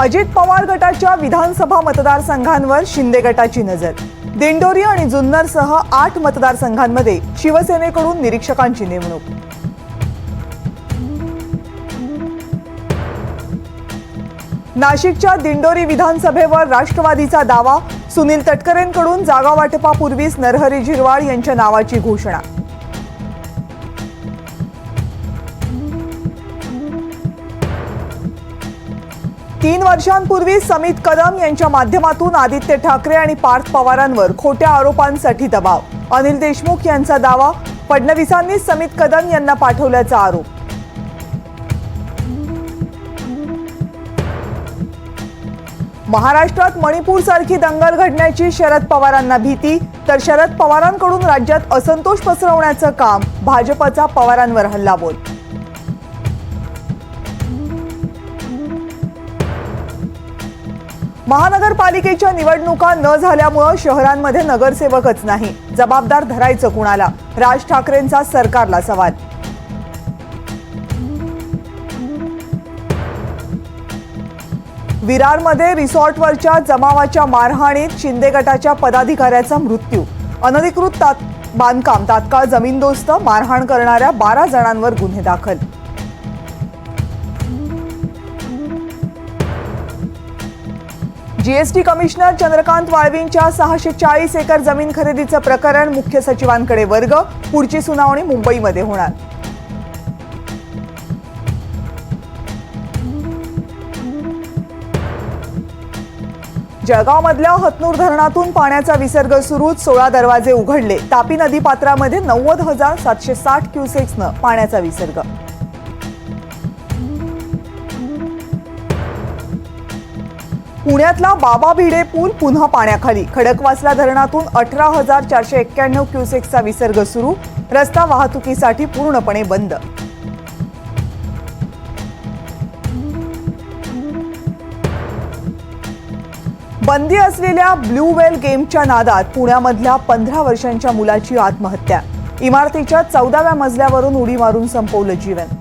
अजित पवार गटाच्या विधानसभा मतदारसंघांवर शिंदे गटाची नजर. दिंडोरी आणि जुन्नरसह आठ मतदारसंघांमध्ये शिवसेनेकडून निरीक्षकांची नेमणूक. नाशिकच्या दिंडोरी विधानसभेवर राष्ट्रवादीचा दावा सुनील तटकरेंकडून जागा वाटपापूर्वीच नरहरी झिरवाळ यांच्या नावाची घोषणा. तीन वर्षांपूर्वी समित कदम यांच्या माध्यमातून आदित्य ठाकरे आणि पार्थ पवारांवर खोट्या आरोपांसाठी दबाव. अनिल देशमुख यांचा दावा फडणवीसांनी समित कदम यांना पाठवल्याचा आरोप. महाराष्ट्रात मणिपूर सारखी दंगल घडण्याची शरद पवारांना भीती तर शरद पवारांकडून राज्यात असंतोष पसरवण्याचं काम भाजपचा पवारांवर हल्लाबोल. महानगरपालिकेच्या निवडणुका न झाल्यामुळं शहरांमध्ये नगरसेवकच नाही. जबाबदार धरायचं कुणाला? राज ठाकरेंचा सरकारला सवाल. विरारमध्ये रिसॉर्टवरच्या जमावाच्या मारहाणीत शिंदे गटाच्या पदाधिकाऱ्याचा मृत्यू. अनधिकृत तात बांधकाम तात्काळ जमीनदोस्त मारहाण करणाऱ्या बारा जणांवर गुन्हे दाखल. जीएसटी कमिशनर चंद्रकांत वाळवींच्या सहाशे चाळीस एकर जमीन खरेदीचं प्रकरण मुख्य सचिवांकडे वर्ग पुढची सुनावणी मुंबईमध्ये होणार. जळगावमधल्या हतनूर धरणातून पाण्याचा विसर्ग सुरूच सोळा दरवाजे उघडले. तापी नदी पात्रामध्ये नव्वद हजार सातशे साठ क्युसेक्सनं पाण्याचा विसर्ग पुण्यातला बाबा भिडे पूल पुन्हा पाण्याखाली. खडकवासला धरणातून अठरा हजार चारशे एक्क्याण्णव क्युसेक्सचा विसर्ग सुरू. रस्ता वाहतुकीसाठी पूर्णपणे बंद. बंदी असलेल्या ब्लू वेल गेमच्या नादात पुण्यामधल्या पंधरा वर्षांच्या मुलाची आत्महत्या. इमारतीच्या चौदाव्या मजल्यावरून उडी मारून संपवलं जीवन.